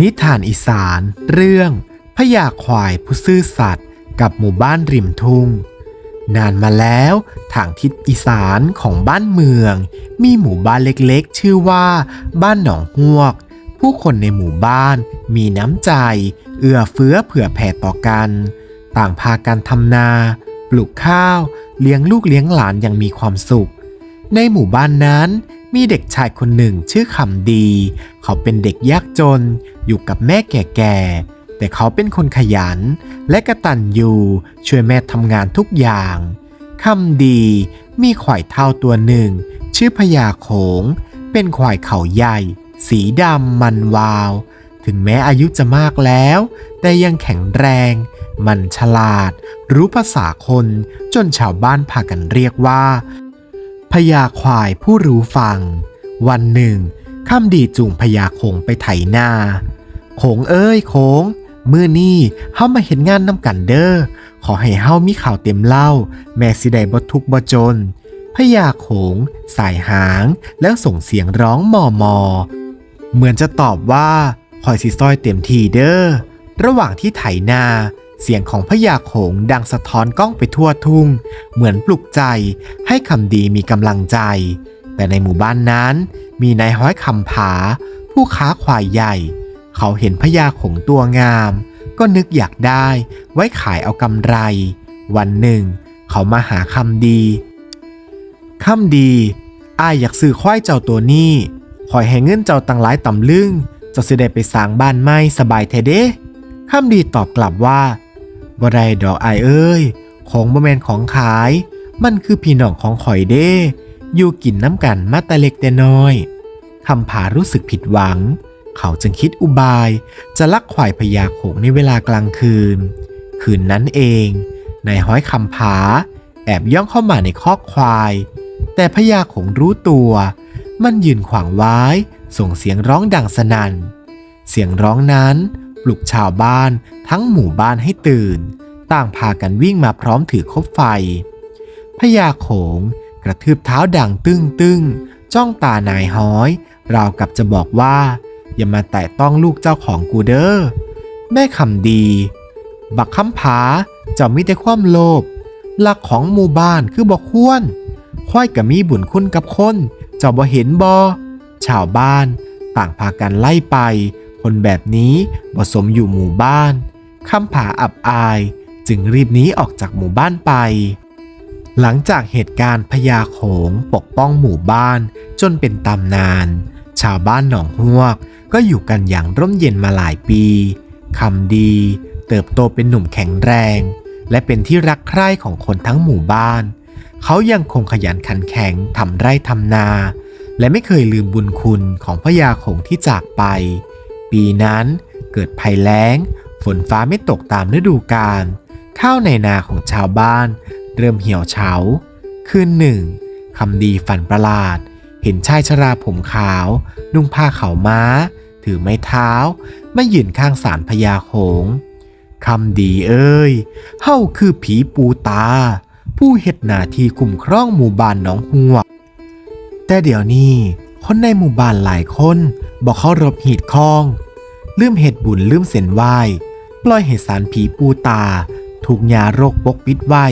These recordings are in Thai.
นิทานอีสาน เรื่องพญาควายผู้ซื่อสัตย์กับหมู่บ้านริมทุ่ง นานมาแล้วทางทิศอีสานของบ้านเมือง มีหมู่บ้านเล็กๆ ชื่อว่า บ้านหนองฮวก ผู้คนในหมู่บ้านมีน้ำใจ เอื้อเฟื้อเผื่อแผ่ต่อกัน ต่างพากันทำนา ปลูกข้าว เลี้ยงลูกเลี้ยงหลานอย่างมีความสุข ในหมู่บ้านนั้นมีเด็กชายคนหนึ่งชื่อคำดี เขาเป็นเด็กยากจน อยู่กับแม่แก่ๆ แต่เขาเป็นคนขยัน และกระตันยูช่วยแม่ทำงานทุกอย่างคำดีมีควายเท่าตัวหนึ่ง ชื่อพญาโขง เป็นควายเขาใหญ่ สีดำมันวาว ถึงแม้อายุจะมากแล้ว แต่ยังแข็งแรง มันฉลาด รู้ภาษาคนจนชาวบ้านพากันเรียกว่าพญาควายผู้รู้ฟัง วันหนึ่งข้ามดีจูงพญาโขงไปไถนา โขงเอ้ยโขงเมื่อนี่เฮามาเห็นงานนำกันเด้อ ขอให้เฮามีข่าวเต็มเล่า แม่สิได้บ่ทุกบ่จนพญาโขง สายหาง แล้วส่งเสียงร้องมอมอ เหมือนจะตอบว่าคอยสิซอยเต็มทีเด้อ ระหว่างที่ไถนา เสียงของพญาโขงดังสะท้อนกล้องไปทั่วทุ่ง เหมือนปลุกใจ ให้คำดีมีกำลังใจ แต่ในหมู่บ้านนั้น มีนายห้อยคำผา ผู้ค้าควายใหญ่ เขาเห็นพญาโขงตัวงาม ก็นึกอยากได้ ไว้ขายเอากำไร วันหนึ่ง เขามาหาคำดีคำดีอ้ายอยากซื้อควายเจ้าตัวนี้คอยให้เงินเจ้าตังหลายต่ำลึงเจ้าสิได้ไปสร้างบ้านไม้สบายแท้เด้คำดีตอบกลับว่าบ่ได้ดอกอายเอ้ย ของบ่แมนของขาย มันคือพี่น้องของข่อยเด้ อยู่กินน้ำกันมาแต่เล็กแต่น้อยคำผารู้สึกผิดหวัง เขาจึงคิดอุบายจะลักควายพญาโขงในเวลากลางคืน คืนนั้นเองนายห้อยคำผา แอบย่องเข้ามาในคอกควาย แต่พญาโขงรู้ตัว มันยืนขวางไว้ส่งเสียงร้องดังสนัน่น เสียงร้องนั้นปลุกชาวบ้านทั้งหมู่บ้านให้ตื่น ต่างพากันวิ่งมาพร้อมถือคบไฟพญาโขงกระทืบเท้าดังตึ้งตึ้งจ้องตานายห้อย ราวกับจะบอกว่า อย่ามาแตะต้องลูกเจ้าของกูเด้อแม่คำดี บักคำผาเจ้ามีแต่ความโลภหลักของหมู่บ้านคือบอกควรควายกับมีบุญคุณกับคน เจ้าบ่เห็นบอชาวบ้าน ต่างพากันไล่ไป คนแบบนี้บ่สมอยู่หมู่บ้านคำผาอับอาย จึงรีบหนีออกจากหมู่บ้านไป หลังจากเหตุการณ์พญาโขงปกป้องหมู่บ้านจนเป็นตำนาน ชาวบ้านหนองฮวก ก็อยู่กันอย่างร่มเย็นมาหลายปีคำดี เติบโตเป็นหนุ่มแข็งแรง และเป็นที่รักใคร่ของคนทั้งหมู่บ้าน เขายังคงขยันขันแข็งทำไร่ทำนา และไม่เคยลืมบุญคุณของพญาโขงที่จากไป ปีนั้นเกิดภัยแล้ง ฝนฟ้าไม่ตกตามฤดูกาลข้าวในนาของชาวบ้าน เริ่มเหี่ยวเฉา คืนหนึ่งคำดีฝันประหลาด เห็นชายชราผมขาว นุ่งผ้าขาวม้า ถือไม้เท้า ไมายืนข้างศาลพญาโขงคำดีเอ้ย เฮาคือผีปูตา ผู้เฮ็ดหน้าที่คุ้มครองหมู่บ้านหนองหัว แต่เดี๋ยวนี้คนในหมู่บ้านหลายคนบอกเขารบหีดคอง ลืมเหตุบุญลืมเส้นไหวปล่อยให้สารผีปูตา ถูกยาโรคปกปิดไว้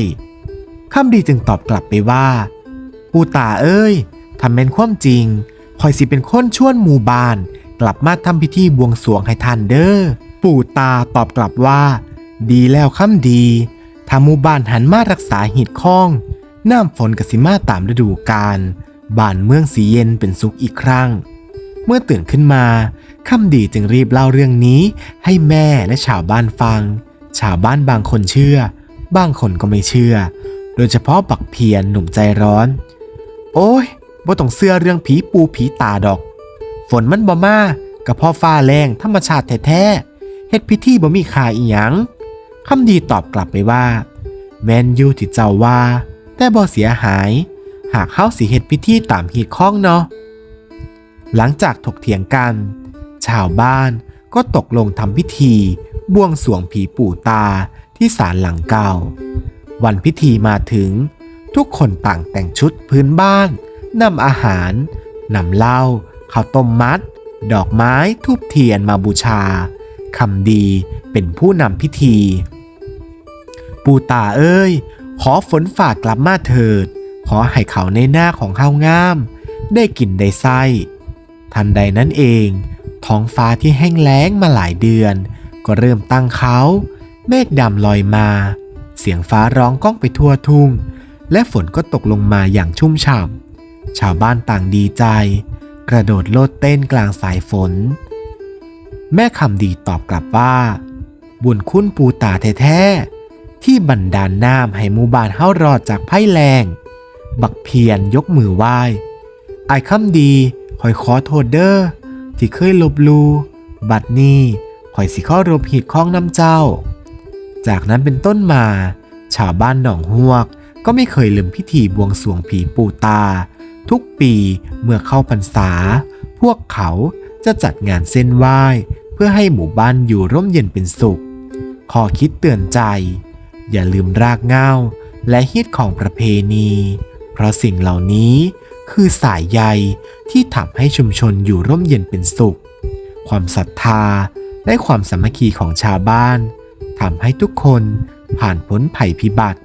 คำดีจึงตอบกลับไปว่า ปูตาเอ้ย ทำเป็นความจริงคอยสิเป็นคนชวนหมู่บ้าน กลับมาทำพิธีบวงสรวงให้ท่านเด้อปู่ตาตอบกลับว่า ดีแล้วคำดีถ้าหมู่บ้านหันมารักษาหิดข้อง น้ำฝนกสิมาตามฤดูกาลบ้านเมืองสีเย็นเป็นสุขอีกครั้ง เมื่อตื่นขึ้นมาคำดีจึงรีบเล่าเรื่องนี้ให้แม่และชาวบ้านฟัง ชาวบ้านบางคนเชื่อ บางคนก็ไม่เชื่อ โดยเฉพาะบักเพียนหนุ่มใจร้อน โอ้ย บ่ต้องเสื้อเรื่องผีปูผีตาดอก ฝนมันบ่มากับพ่อฟ้าแรงธรรมชาติแท้ๆเฮ็ดพิธีบ่มีค่าอีหยังคำดีตอบกลับไปว่า แมนยูที่เจ้าว่า แต่บ่เสียหาย หากเข้าสิเฮ็ดพิธีตามฮีดข้องเนาะหลังจากถกเถียงกัน ชาวบ้านก็ตกลงทำพิธีบวงสวงผีปู่ตาที่ศาลหลังเก่า วันพิธีมาถึง ทุกคนต่างแต่งชุดพื้นบ้าน นำอาหารนำเหล้าข้าวต้มมัด ดอกไม้ทูบเทียนมาบูชาคำดีเป็นผู้นำพิธี ปูตาเอ้ย ขอฝนฝากกลับมาเถิด ขอให้เขาในหน้าของข้าวงาม ได้กินได้ไส้ทันใดนั้นเอง ท้องฟ้าที่แห้งแล้งมาหลายเดือน ก็เริ่มตั้งเขาเมฆดำลอยมา เสียงฟ้าร้องก้องไปทั่วทุ่ง และฝนก็ตกลงมาอย่างชุ่มฉ่ำ ชาวบ้านต่างดีใจ กระโดดโลดเต้นกลางสายฝน แม่คำดีตอบกลับว่า บุญคุณปูตาแท้ๆ ที่บันดาลน้ำให้หมู่บ้านเฮารอดจากภัยแรง บักเพียนยกมือไหว้ไอ้คำดีคอยขอโทษเด้อที่เคยลบลูบัดนี้คอยสิข้อรบหิดข้องน้ำเจ้า จากนั้นเป็นต้นมา ชาวบ้านหนองฮวก ก็ไม่เคยลืมพิธีบวงสรวงผีปูตา ทุกปีเมื่อเข้าพรรษา พวกเขาจะจัดงานเส้นไหว้ เพื่อให้หมู่บ้านอยู่ร่มเย็นเป็นสุข ขอคิดเตือนใจ อย่าลืมรากเหง้าและฮิตของประเพณี เพราะสิ่งเหล่านี้คือสายใยที่ทำให้ชุมชนอยู่ร่มเย็นเป็นสุข ความศรัทธาและความสามัคคีของชาวบ้านทำให้ทุกคนผ่านพ้นภัยพิบัติ